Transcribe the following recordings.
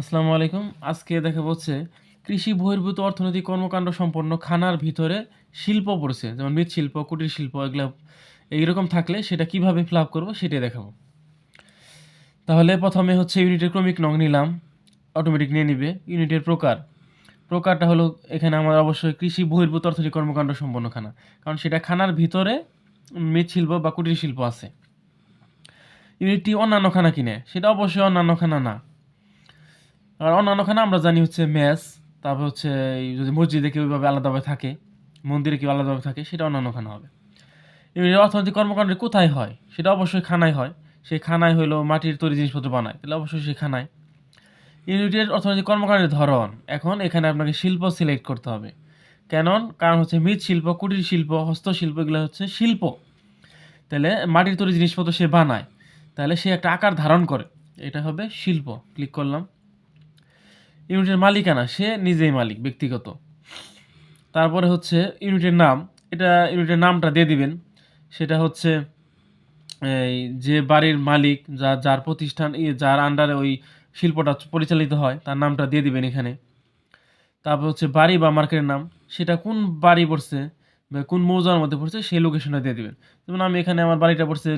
আসসালামু আলাইকুম। আজকে দেখা হচ্ছে কৃষি বহির্ভূত অর্থনৈতিক কর্মকাণ্ড সম্পন্ন খানার ভিতরে শিল্প পড়ছে, যেমন মৃৎশিল্প কুটির শিল্প, এগুলো এইরকম থাকলে সেটা কীভাবে ফিল আপ করব সেটাই দেখাবো। তাহলে প্রথমে হচ্ছে ইউনিটের ক্রমিক নং নিলাম অটোমেটিক নিয়ে নিবে, ইউনিটের প্রকার। প্রকারটা হলো এখানে আমার অবশ্যই কৃষি বহির্ভূত অর্থনৈতিক কর্মকাণ্ড সম্পন্ন খানা, কারণ সেটা খানার ভিতরে মৃৎশিল্প বা কুটির শিল্প আছে। ইউনিটটি অন্যান্য খানা কিনে, সেটা অবশ্যই অন্যান্য খানা না। আর অন্যান্য খানা আমরা জানি হচ্ছে ম্যাচ তারপর হচ্ছে যদি মসজিদে কেউ ওইভাবে আলাদাভাবে থাকে, মন্দিরে কেউ আলাদাভাবে থাকে, সেটা অন্যান্য খানা হবে। এমনি অর্থনৈতিক কর্মকাণ্ড কোথায় হয়? সেটা অবশ্যই খানায় হয়। সেই খানায় হলো মাটির তৈরি জিনিসপত্র বানায়। তাহলে অবশ্যই সেই খানায়। ইউনিটের অর্থনৈতিক কর্মকাণ্ডের ধরন। এখন এখানে আপনাকে শিল্প সিলেক্ট করতে হবে। কেন কারণ হচ্ছে মৃৎশিল্প কুটির শিল্প, হস্তশিল্প, এগুলো হচ্ছে শিল্প। তাহলে মাটির তৈরি জিনিসপত্র সে বানায়। তাহলে সে একটা আকার ধারণ করে। এটা হবে শিল্প। ক্লিক করলাম। ইউনিটের মালিকানা, সে নিজেই মালিক, ব্যক্তিগত। তারপরে হচ্ছে ইউনিটের নাম, এটা ইউনিটের নামটা দিয়ে দিবেন। সেটা হচ্ছে, এই যে বাড়ির মালিক, যা, যার প্রতিষ্ঠান যার আন্ডারে ওই শিল্পটা পরিচালিত হয়, তার নামটা দিয়ে দিবেন এখানে। তারপর হচ্ছে বাড়ি বা মার্কেটের নাম, সেটা কোন বাড়ি পড়ছে বা কোন মৌজার মধ্যে পড়ছে, সেই লোকেশনটা দিয়ে দিবেন। যেমন আমি এখানে আমার বাড়িটা পড়ছে,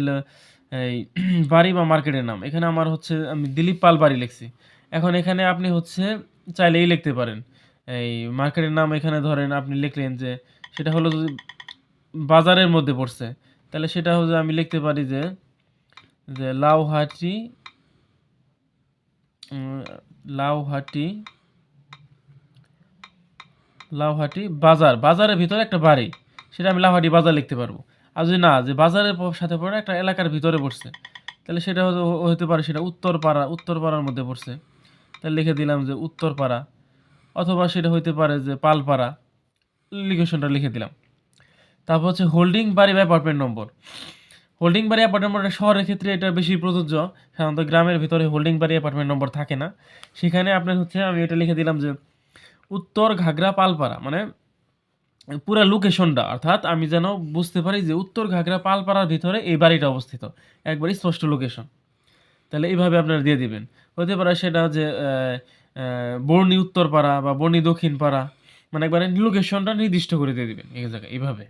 এই বাড়ি বা মার্কেটের নাম। এখানে আমার হচ্ছে, আমি দিলীপ পাল বাড়ি লিখছি। এখন এখানে আপনি হচ্ছে চাইলেই লিখতে পারেন। এই মার্কেটের নাম এখানে ধরেন আপনি লিখলেন যে, সেটা হলো যদি বাজারের মধ্যে পড়ছে। তাহলে সেটা হচ্ছে আমি লিখতে পারি যে যে লাউহাটি লাউহাটি লাউহাটি বাজার, বাজারের ভিতরে একটা বাড়ি, সেটা আমি লাউহাটি বাজার লিখতে পারব। আর যদি না, যে বাজারের সাথে পড়ে একটা এলাকার ভিতরে পড়ছে, তাহলে সেটা হতে পারে সেটা উত্তরপাড়া, উত্তরপাড়ার মধ্যে পড়ছে। তাহলে লিখে দিলাম যে উত্তরপাড়া, অথবা সেটা হইতে পারে যে পালপাড়া লোকেশনটা লিখে দিলাম। তারপর হচ্ছে হোল্ডিং বাড়ি বা অ্যাপার্টমেন্ট নম্বর হোল্ডিং বাড়ি অ্যাপার্টমেন্ট শহরের ক্ষেত্রে এটা বেশি প্রযোজ্য সাধারণত গ্রামের ভিতরে হোল্ডিং বাড়ি অ্যাপার্টমেন্ট নম্বর থাকে না। সেখানে আপনার হচ্ছে আমি এটা লিখে দিলাম যে উত্তর ঘাগরা পালপাড়া মানে পুরো লোকেশনটা অর্থাৎ আমি যেন বুঝতে পারি যে উত্তর ঘাগরা পালপাড়ার ভিতরে এই বাড়িটা অবস্থিত। একবারই স্পষ্ট লোকেশন তাহলে এইভাবে আপনারা দিয়ে দিবেন। হতে পারে সেটা যে বর্ণি উত্তরপাড়া বা বর্ণি দক্ষিণ পাড়া মানে একবারে লোকেশনটা নির্দিষ্ট করে দিয়ে দিবেন এই জায়গায় এইভাবে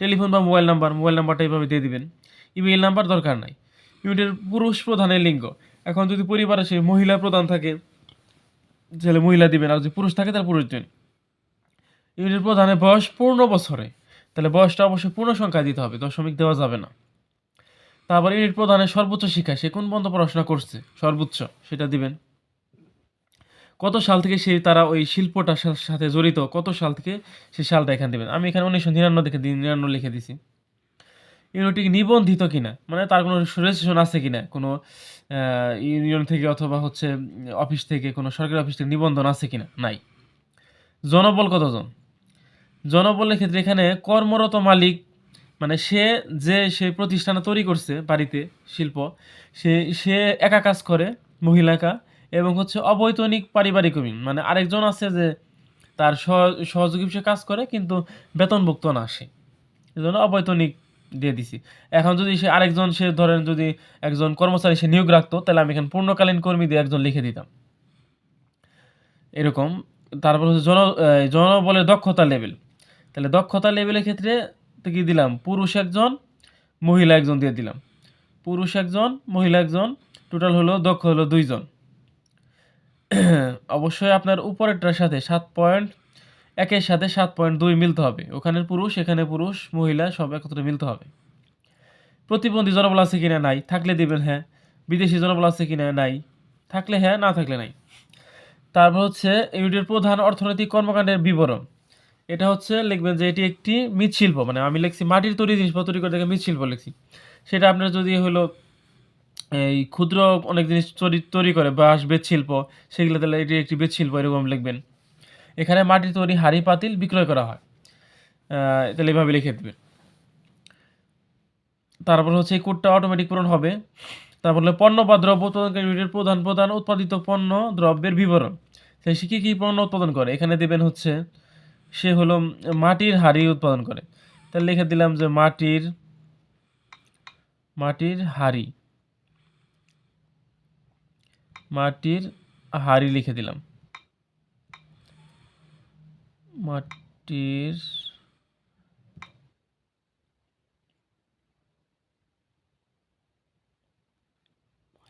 টেলিফোন বা মোবাইল নাম্বার, মোবাইল নাম্বারটা এইভাবে দিয়ে দিবেন। ইমেইল নাম্বার দরকার নাই। ইউনিটের পুরুষ প্রধানের লিঙ্গ। এখন যদি পরিবারে সে মহিলা প্রধান থাকে, ছেলে মহিলা দিবেন, আর যদি পুরুষ থাকে তার পুরুষ দিন ইউনিটের প্রধানের বয়স পূর্ণ বছরে। তাহলে বয়সটা অবশ্যই পূর্ণ সংখ্যায় দিতে হবে, দশমিক দেওয়া যাবে না। তারপর ইউনিট প্রধানের সর্বোচ্চ শিক্ষা, সে কোন পর্যন্ত পড়াশোনা করছে? সর্বোচ্চ, সেটা দিবেন। কত সাল থেকে সে তারা ওই শিল্পটার সাথে জড়িত, কত সাল থেকে সে সালটা এখানে দেবেন? আমি এখানে উনিশশো নিরানব্বই দিন নিরানব্বই লিখে দিছি। ইউনিটটি নিবন্ধিত কিনা? মানে তার কোনো রেজিস্ট্রেশন আছে কিনা? কোনো ইউনিয়ন থেকে অথবা হচ্ছে অফিস থেকে কোনো সরকারি অফিস থেকে নিবন্ধন আছে কিনা? নাই। জনবল কতজন? জনবলের ক্ষেত্রে এখানে কর্মরত মালিক মানে সে যে সে প্রতিষ্ঠানে তৈরি করছে বাড়িতে, শিল্প, সে সে একা কাজ করে, মহিলা একা, এবং হচ্ছে অবৈতনিক পারিবারিক মানে আরেকজন আছে যে তার সহ- সহযোগী সে কাজ করে, কিন্তু বেতনভুক্ত না সে। এই জন্য অবৈতনিক দিয়ে দিছি। এখন যদি সে আরেকজন, সে ধরেন যদি একজন কর্মচারী সে নিয়োগ রাখতো, তাহলে আমি এখানে পূর্ণকালীন কর্মী দিয়ে একজন লিখে দিতাম। এরকম। তারপর হচ্ছে জন জনবলের দক্ষতা লেভেল তাহলে দক্ষতা লেভেলের ক্ষেত্রে কি দিলাম? পুরুষ একজন, মহিলা একজন দিয়ে দিলাম। পুরুষ একজন, মহিলা একজন টোটাল হলো, দক্ষ হলো দুইজন। অবশ্যই আপনার উপরেরটার সাথে সাত পয়েন্ট, একের সাথে সাত পয়েন্ট দুই মিলতে হবে। ওখানে পুরুষ, এখানে পুরুষ, মহিলা, সব একত্রে মিলতে হবে। প্রতিবন্ধী জনবল আছে কিনা? নাই। থাকলে দিবেন হ্যাঁ। বিদেশি জনবল আছে কিনা? নাই। থাকলে হ্যাঁ। না থাকলে, নাই। তারপর হচ্ছে ইউনিটের প্রধান অর্থনৈতিক কর্মকাণ্ডের বিবরণ। এটা হচ্ছে লিখবেন যে এটি একটি মৃৎশিল্প মানে আমি লিখছি মাটির তৈরি জিনিসপত্র, তৈরি করে দেখে মৃৎশিল্প লিখছি। সেটা আপনার যদি হলো, এই ক্ষুদ্র অনেক জিনিস তৈরি তৈরি করে, বাঁশ বেত শিল্প সেগুলো তাহলে এটি একটি বেত শিল্প এরকম লিখবেন। এখানে মাটির তৈরি হাড়ি পাতিল বিক্রয় করা হয়। তাহলে এভাবে লিখে দেবেন। তারপর হচ্ছে এই কোডটা অটোমেটিক পূরণ হবে। তারপর হলো পণ্য বা দ্রব্য উৎপাদনকারী ইউনিটের প্রধান প্রধান উৎপাদিত পণ্য দ্রব্যের বিবরণ। সে কী কী পণ্য উৎপাদন করে? এখানে দেবেন হচ্ছে সে হলো মাটির হাড়ি উৎপাদন করে। তাহলে লিখে দিলাম যে মাটির মাটির হাড়ি মাটির হাড়ি লিখে দিলাম। মাটির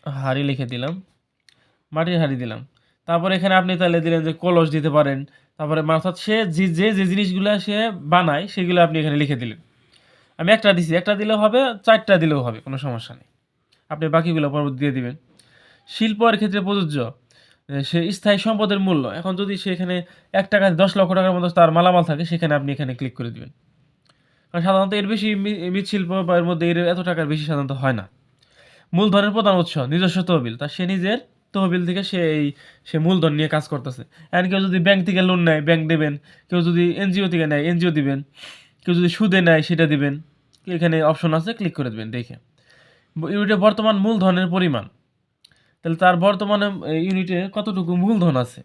হাড়ি লিখে দিলাম। মাটির হাড়ি দিলাম। তারপরে এখানে আপনি তাহলে দিলেন যে কলস দিতে পারেন। তারপরে অর্থাৎ সে যে যে জিনিসগুলো সে বানায়, সেগুলো আপনি এখানে লিখে দিলেন। আমি একটা দিছি, একটা দিলেও হবে, চারটা দিলেও হবে, কোনো সমস্যা নেই। আপনি বাকিগুলো পরবর্তী দিয়ে দিবেন। শিল্পের ক্ষেত্রে প্রযোজ্য সে স্থায়ী সম্পদের মূল্য। এখন যদি সেখানে এক টাকা, দশ লক্ষ টাকার মতো তার মালামাল থাকে, সেখানে আপনি এখানে ক্লিক করে দিবেন। কারণ সাধারণত এর বেশি মৃৎশিল্প বা এর মধ্যে এর এত টাকার বেশি সাধারণত হয় না। মূলধনের প্রধান উৎস, নিজস্ব তহবিল। তা সে নিজের তহবিল থেকে সে এই, সে মূলধন নিয়ে কাজ করতেছে। এখন কেউ যদি ব্যাংক থেকে লোন নেয় ব্যাংক দেবেন। কেউ যদি এনজিও থেকে নেয় এনজিও দিবেন। কেউ যদি সুদে নেয়, সেটা দিবেন। এখানে অপশন আছে ক্লিক করে দেবেন, দেখে। ইউনিটে বর্তমান মূলধনের পরিমাণ। তাহলে তার বর্তমানে ইউনিটে কতটুকু মূলধন আছে?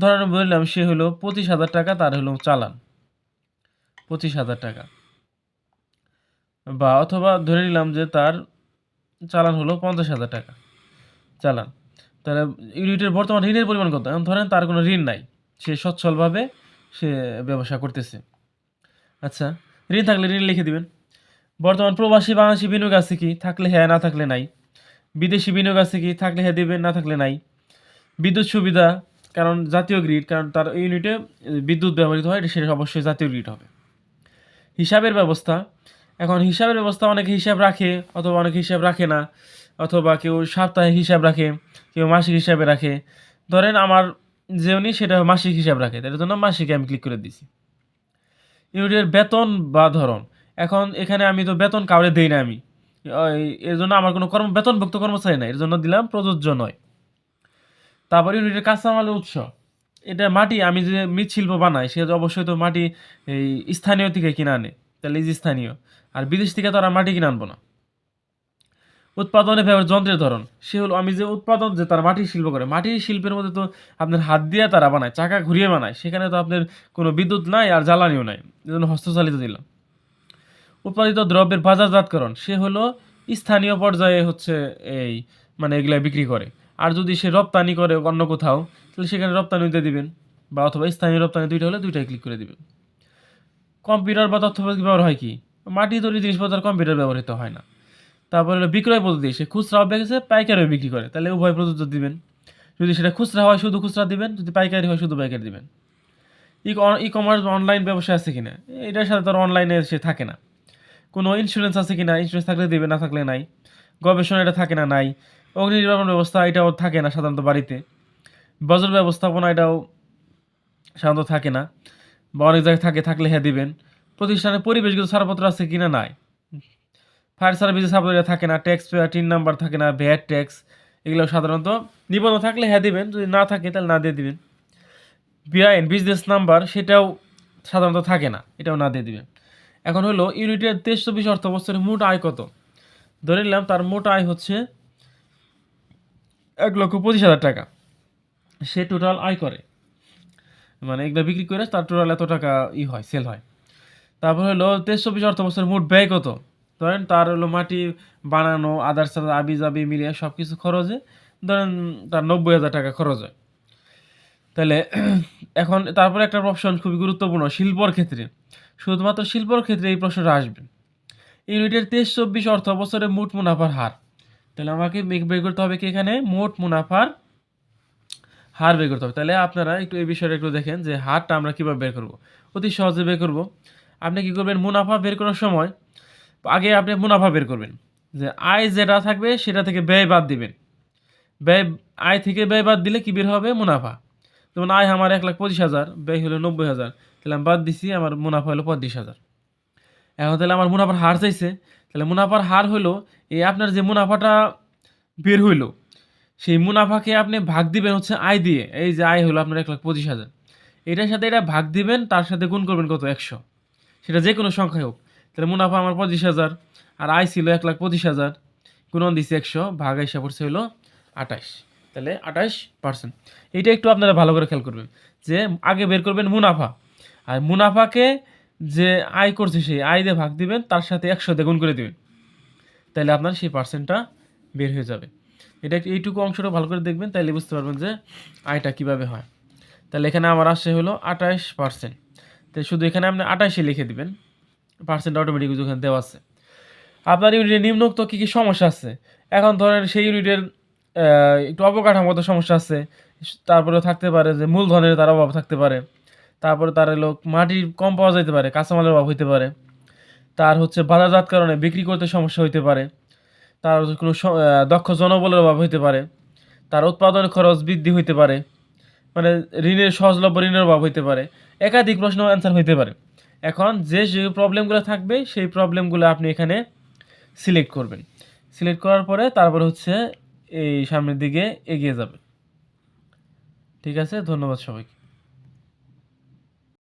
ধরেন বললাম, সে হলো পঁচিশ হাজার টাকা, তার হলো চালান। পঁচিশ হাজার টাকা। বা অথবা ধরে নিলাম যে তার চালান হলো পঞ্চাশ হাজার টাকা। চালান। তাহলে ইউনিটের বর্তমান ঋণের পরিমাণ কত? এখন ধরেন তার কোনো ঋণ নাই। সে সচ্ছলভাবে সে ব্যবসা করতেছে। আচ্ছা ঋণ থাকলে ঋণ লিখে দিবেন। বর্তমান প্রবাসী বাংলাদেশি বিনিয়োগ আছে কি? থাকলে হ্যাঁ না থাকলে নাই। বিদেশি বিনিয়োগ আছে কি? থাকলে হ্যাঁ দিবেন, না থাকলে নাই। বিদ্যুৎ সুবিধা, কারণ জাতীয় গ্রিড কারণ তার ইউনিটে বিদ্যুৎ ব্যবহৃত হয় সেটা অবশ্যই জাতীয় গ্রিড হবে। হিসাবের ব্যবস্থা, এখন হিসাবের ব্যবস্থা অনেকে হিসাব রাখে, অথবা অনেকে হিসাব রাখে না, অথবা কেউ সাপ্তাহিক হিসাব রাখে। কেউ মাসিক হিসাবে রাখে। ধরেন আমার যে উনি সেটা মাসিক হিসাব রাখে তার জন্য মাসিকে আমি ক্লিক করে দিছি। ইউনিটের বেতন বা ধরন, এখন এখানে আমি তো বেতন কাউরে দেই না আমি। এর জন্য আমার কোনো কর্ম, বেতনভুক্ত কর্মচারী নাই, এর জন্য দিলাম প্রযোজ্য নয়। তারপর ইউনিটের কাঁচামালের উৎস, এটা মাটি, আমি যে মৃৎশিল্প বানাই, সে অবশ্যই তো মাটি এই স্থানীয় থেকে কিনে আনে, তাহলে স্থানীয়। আর বিদেশ থেকে তো আর মাটি কিনে আনব না। উৎপাদনে ব্যবহার যন্ত্রের ধরন। সে হলো আমি যে উৎপাদন যে তার মাটির শিল্প করে, মাটির শিল্পের মধ্যে তো আপনার হাত দিয়ে তারা বানায়, চাকা ঘুরিয়ে বানায়, সেখানে তো আপনার কোনো বিদ্যুৎ নাই আর জ্বালানিও নাই। এজন্য হস্তচালিত দিলাম উৎপাদিত দ্রব্যের বাজারজাতকরণ, সে হলো স্থানীয় পর্যায়ে হচ্ছে এই মানে এগুলা বিক্রি করে। আর যদি সে রপ্তানি করে অন্য কোথাও, তাহলে সেখানে রপ্তানিতে দিবেন, বা অথবা স্থানীয় রপ্তানি দুইটা হলে দুইটাই ক্লিক করে দিবেন। কম্পিউটার বা তথ্য ব্যবহার হয় কি? মাটি তৈরি জিনিসপত্র কম্পিউটার ব্যবহৃত হয় না। তারপরে হলো বিক্রয় পদ্ধতি। সে খুচরাও বেঁচেছে পাইকারিও বিক্রি করে। তাহলে উভয় প্রযোজ্য দিবেন। যদি সেটা খুচরা হয়, শুধু খুচরা দিবেন, যদি পাইকারি হয়, শুধু পাইকারি দিবেন। ই ই কমার্স বা অনলাইন ব্যবসা আছে কিনা? এটার সাথে তার অনলাইনে সে থাকে না। কোনো ইন্স্যুরেন্স আছে কিনা? ইন্স্যুরেন্স থাকলে দেবে, না থাকলে নাই। গবেষণা এটা থাকে না, নাই। অগ্নি নির্বাপন ব্যবস্থা, এটাও থাকে না সাধারণত বাড়িতে। বজ্র ব্যবস্থাপনা, এটাও সাধারণত থাকে না। বা অনেক জায়গায় থাকে, থাকলে হ্যাঁ দিবেন। প্রতিষ্ঠানের পরিবেশগত ছাড়পত্র আছে কিনা? নাই। ফায়ার সার্ভিসের ছাড়পত্র থাকে না ট্যাক্স টিন নাম্বার থাকে না ভ্যাট ট্যাক্স এগুলো সাধারণত নিবন্ধন থাকলে হ্যাঁ দিবেন, যদি না থাকে তাহলে না দিয়ে দিবেন। বিআইএন বিজনেস নাম্বার সেটাও সাধারণত থাকে না, এটাও না দিয়ে দিবেন। এখন হলো ইউনিটের তেইশ চব্বিশ অর্থ বছরের মোট আয় কত? ধরে নিলাম তার মোট আয় হচ্ছে এক লক্ষ পঁচিশ হাজার টাকা। সে টোটাল আয় করে। মানে এগুলো বিক্রি করে তার টোটাল এত টাকা ই হয় সেল হয়। তারপর হলো তেইশ চব্বিশ অর্থ বছরের মোট ব্যয় কত? ধরেন তার হলো মাটি বানানো আদার্স আবি জাবি মিলিয়ে সব কিছু খরচে ধরেন তার নব্বই হাজার টাকা খরচ হয়। তাহলে এখন তারপরে একটা অপশন খুবই গুরুত্বপূর্ণ, শিল্পর ক্ষেত্রে। শুধুমাত্র শিল্পর ক্ষেত্রে এই প্রশ্নটা আসবে। ইউনিটের তেইশ, চব্বিশ অর্থ বছরে মোট মুনাফার হার। তাহলে আমাকে মেক বের করতে হবে কি এখানে? মোট মুনাফার হার বের করতে হবে। তাহলে আপনারা একটু এই বিষয়টা একটু দেখেন যে হারটা আমরা কীভাবে বের করব। অতি সহজে বের করব। আপনি কি করবেন? মুনাফা বের করার সময় আগে আপনি মুনাফা বের করবেন। যে আয় যেটা থাকবে সেটা থেকে ব্যয় বাদ দিবেন। ব্যয়, আয় থেকে ব্যয় বাদ দিলে কী বের হবে? মুনাফা। যেমন আয় আমার এক লাখ পঁচিশ হাজার, ব্যয় হলো নব্বই হাজার। তাহলে আমি বাদ দিছি, আমার মুনাফা হলো পঁয়ত্রিশ হাজার। এখন তাহলে আমার মুনাফার হার চাইছে। তাহলে মুনাফার হার হলো, এই আপনার যে মুনাফাটা বের হইল, সেই মুনাফাকে আপনি ভাগ দিবেন হচ্ছে আয় দিয়ে। এই যে আয় হলো আপনার এক লাখ পঁচিশ হাজার। এটার সাথে এটা ভাগ দিবেন, তার সাথে গুণ করবেন কত? একশো। সেটা যে কোনো সংখ্যায় হোক। তাহলে মুনাফা আমার পঁচিশ হাজার, আর আয় ছিল এক লাখ পঁচিশ হাজার। গুণন দিছি একশো, ভাগ হিসাব পড়ছে হলো আঠাশ। তাহলে আঠাশ পার্সেন্ট এইটা একটু আপনারা ভালো করে খেয়াল করবেন যে আগে বের করবেন মুনাফা। আর মুনাফাকে যে আয় করছে সেই আয় দিয়ে ভাগ দিবেন, তার সাথে একশো দিয়ে করে দিবেন। তাহলে আপনার সেই পার্সেন্টটা বের হয়ে যাবে। এটা এইটুকু অংশটা ভালো করে দেখবেন তাহলে বুঝতে পারবেন যে আয়টা কীভাবে হয়। তাহলে এখানে আমার আসে হলো আঠাশ পার্সেন্ট তো শুধু এখানে আপনি আঠাশে লিখে দিবেন। পার্সেন্ট অটোমেটিক ওখানে দেওয়া আছে। আপনার ইউনিটে নিম্নোক্ত কী কী সমস্যা আছে? এখন ধরেন সেই ইউনিটের একটু অবকাঠামোগত সমস্যা আছে। তারপরে থাকতে পারে যে মূলধনের তার অভাব থাকতে পারে। তারপরে তার লোক মাটি কম পাওয়া যেতে পারে, কাঁচামালের অভাব হইতে পারে। তার হচ্ছে বাজারজাত কারণে বিক্রি করতে সমস্যা হইতে পারে। তার কোনো দক্ষ জনবলের অভাব হইতে পারে। তার উৎপাদন খরচ বৃদ্ধি হইতে পারে। মানে ঋণের সহজলভ্য ঋণের অভাব হইতে পারে। একাধিক প্রশ্ন অ্যান্সার হইতে পারে। এখন যে যে প্রবলেমগুলো থাকবে, সেই প্রবলেমগুলো আপনি এখানে সিলেক্ট করবেন। সিলেক্ট করার পরে তারপর হচ্ছে এই সামনের দিকে এগিয়ে যাবে। ঠিক আছে? ধন্যবাদ সবাইকে।